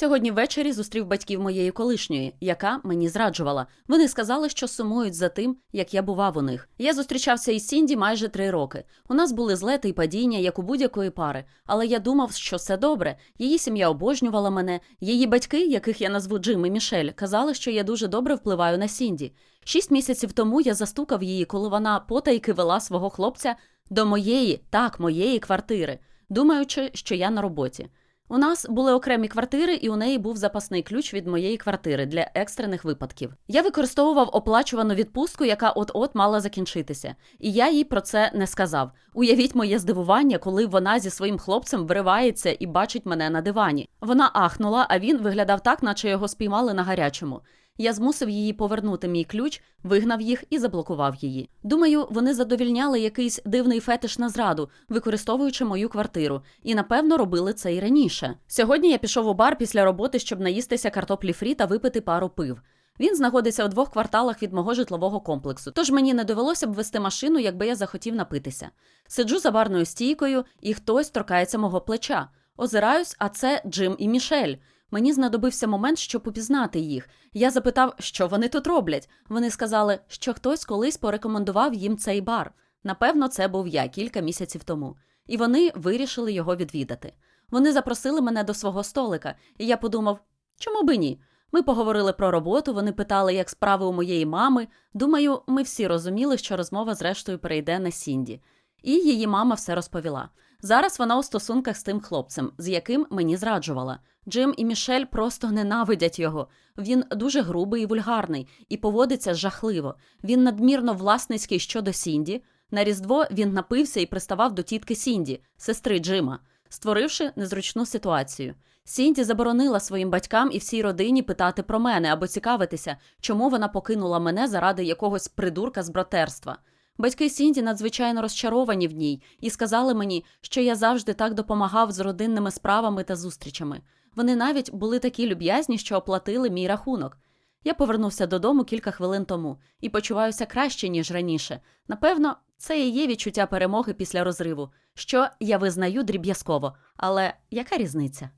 Сьогодні ввечері зустрів батьків моєї колишньої, яка мені зраджувала. Вони сказали, що сумують за тим, як я бував у них. Я зустрічався із Сінді майже три роки. У нас були злети й падіння, як у будь-якої пари. Але я думав, що все добре. Її сім'я обожнювала мене. Її батьки, яких я назву Джим і Мішель, казали, що я дуже добре впливаю на Сінді. Шість місяців тому я застукав її, коли вона потайки вела свого хлопця до моєї, так, моєї квартири, думаючи, що я на роботі. У нас були окремі квартири, і у неї був запасний ключ від моєї квартири для екстрених випадків. Я використовував оплачувану відпустку, яка от-от мала закінчитися, і я їй про це не сказав. Уявіть моє здивування, коли вона зі своїм хлопцем вривається і бачить мене на дивані. Вона ахнула, а він виглядав так, наче його спіймали на гарячому. Я змусив її повернути мій ключ, вигнав їх і заблокував її. Думаю, вони задовільняли якийсь дивний фетиш на зраду, використовуючи мою квартиру, і напевно робили це і раніше. Сьогодні я пішов у бар після роботи, щоб наїстися картоплі фрі та випити пару пив. Він знаходиться у двох кварталах від мого житлового комплексу, тож мені не довелося б вести машину, якби я захотів напитися. Сиджу за барною стійкою, і хтось торкається мого плеча. Озираюсь, а це Джим і Мішель. Мені знадобився момент, щоб упізнати їх. Я запитав, що вони тут роблять. Вони сказали, що хтось колись порекомендував їм цей бар. Напевно, це був я кілька місяців тому. І вони вирішили його відвідати. Вони запросили мене до свого столика, і я подумав, чому би ні? Ми поговорили про роботу, вони питали, як справи у моєї мами. Думаю, ми всі розуміли, що розмова зрештою перейде на Сінді. І її мама все розповіла. Зараз вона у стосунках з тим хлопцем, з яким мені зраджувала. Джим і Мішель просто ненавидять його. Він дуже грубий і вульгарний і поводиться жахливо. Він надмірно власницький щодо Сінді. На Різдво він напився і приставав до тітки Сінді, сестри Джима, створивши незручну ситуацію. Сінді заборонила своїм батькам і всій родині питати про мене або цікавитися, чому вона покинула мене заради якогось придурка з братерства. Батьки Сінді надзвичайно розчаровані в ній і сказали мені, що я завжди так допомагав з родинними справами та зустрічами. Вони навіть були такі люб'язні, що оплатили мій рахунок. Я повернувся додому кілька хвилин тому і почуваюся краще, ніж раніше. Напевно, це і є відчуття перемоги після розриву, що я визнаю дріб'язково. Але яка різниця?